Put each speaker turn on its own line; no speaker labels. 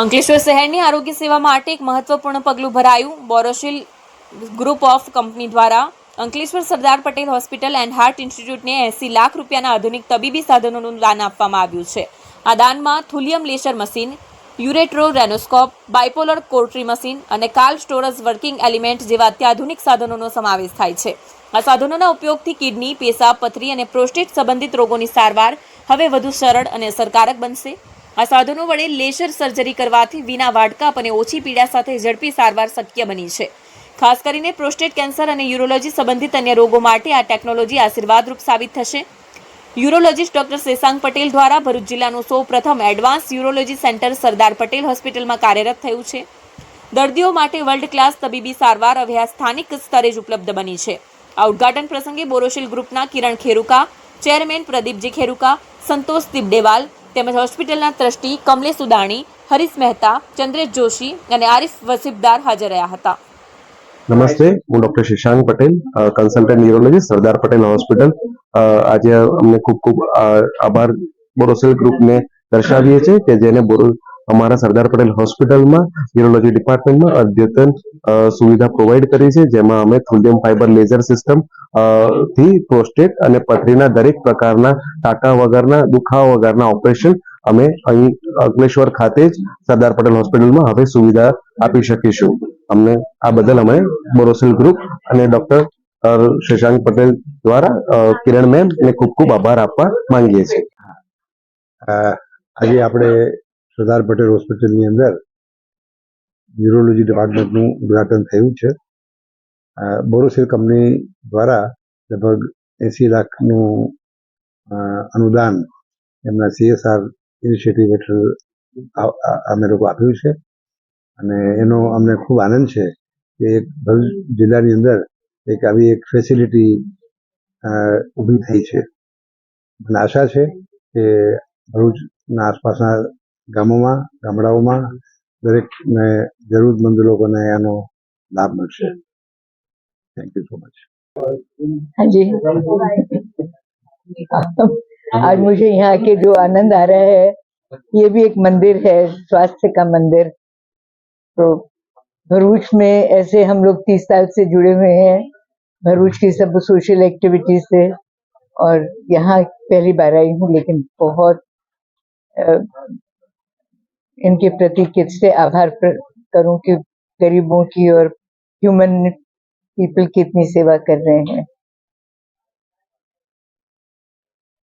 અંકલેશ્વર શહેરની આરોગ્ય સેવા માટે એક મહત્વપૂર્ણ પગલું ભરાયું. બોરોશિલ ગ્રુપ ઓફ કંપની દ્વારા Ankleshwar Sardar Patel hospital and heart ઇન્સ્ટિટ્યૂટને એંસી લાખ રૂપિયાના આધુનિક તબીબી સાધનોનું દાન આપવામાં આવ્યું છે. આ દાનમાં thulium laser machine, ureterorenoscope, bipolar cautery machine અને કાલ સ્ટોરજ વર્કિંગ એલિમેન્ટ જેવા અત્યાધુનિક સાધનોનો સમાવેશ થાય છે. આ સાધનોના ઉપયોગથી કિડની, પેશાબ, પથરી અને પ્રોસ્ટેટ સંબંધિત રોગોની સારવાર હવે વધુ સરળ અને અસરકારક બનશે. આ સાધનો વડે લેસર સર્જરી કરવાથી વિના વાડકાપ અને ઓછી પીડા સાથે ઝડપી સારવાર શક્ય બની છે. ખાસ કરીને પ્રોસ્ટેટ કેન્સર અને યુરોલોજી સંબંધિત અન્ય રોગો માટે આ ટેકનોલોજી આશીર્વાદરૂપ સાબિત થશે. યુરોલોજીસ્ટ ડોક્ટર શેશાંગ પટેલ દ્વારા ભરૂચ જિલ્લાનું સૌ પ્રથમ advance urology centre Sardar Patel હોસ્પિટલમાં કાર્યરત થયું છે. દર્દીઓ માટે વર્લ્ડ ક્લાસ તબીબી સારવાર હવે આ સ્થાનિક સ્તરે જ ઉપલબ્ધ બની છે. આ ઉદઘાટન પ્રસંગે બોરોશિલ ગ્રુપના કિરણ ખેરુકા, ચેરમેન પ્રદીપજી ખેરુકા, સંતોષ દિબડેવાલ તેમજ હોસ્પિટલના ટ્રસ્ટી કમલેશ ઉદાણી, હરીશ મહેતા, ચંદ્રેશ જોશી અને આરિફ વસીબદાર હાજર રહ્યા હતા.
નમસ્તે, હું doctor Shashank Patel consultant neurologist Sardar Patel hospital. આજે અમને ખૂબ ખૂબ આભાર બોરોસેલ ગ્રુપને દર્શાવીએ છીએ કે જેને અમારા સરદાર પટેલ હોસ્પિટલમાં ન્યુરોલોજી ડિપાર્ટમેન્ટમાં અદ્યતન સુવિધા પ્રોવાઈડ કરી છે, જેમાં અમે થુલિયમ ફાઇબર લેઝર સિસ્ટમથી પ્રોસ્ટેટ અને પથરીના દરેક પ્રકારના ટાંકા વગરના, દુખાવા વગરના ઓપરેશન અમે અહીં અંકલેશ્વર ખાતે જ સરદાર પટેલ હોસ્પિટલમાં હવે સુવિધા આપી શકીશું. અમને આ બદલ અમે બોરોસિલ ગ્રુપ અને ડોક્ટર શશાંક પટેલ દ્વારા કિરણ મેમ ને ખૂબ ખૂબ આભાર આપવા માંગીએ છીએ.
આજે આપણે સરદાર પટેલ હોસ્પિટલની અંદર ન્યુરોલોજી ડિપાર્ટમેન્ટનું ઉદ્ઘાટન થયું છે. બોરોસિલ કંપની દ્વારા લગભગ એંસી લાખનું અનુદાન એમના સીએસઆર ઇનિશિયેટિવ હેઠળ અમે લોકો આપ્યું છે. અને એનો અમને ખૂબ આનંદ છે કે એક ભરૂચ જિલ્લાની અંદર એક આવી એક ફેસિલિટી ઊભી થઈ છે. મને આશા છે કે ભરૂચના આસપાસના ગામોમાં, ગામડાઓમાં દરેકને જરૂરતમંદ લોકોને એનો લાભ મળશે થેન્ક યુ સો મચ
हाँ जी आज मुझे यहाँ के जो आनंद आ रहा है ये भी एक मंदिर है स्वास्थ्य का मंदिर तो भरूच में ऐसे हम लोग तीस साल से जुड़े हुए हैं भरूच की सब सोशल एक्टिविटीज से और यहाँ पहली बार आई हूँ लेकिन बहुत अ, इनके प्रति किससे आभार प्र- करूं कि गरीबों की और ह्यूमन पीपल की इतनी सेवा कर रहे हैं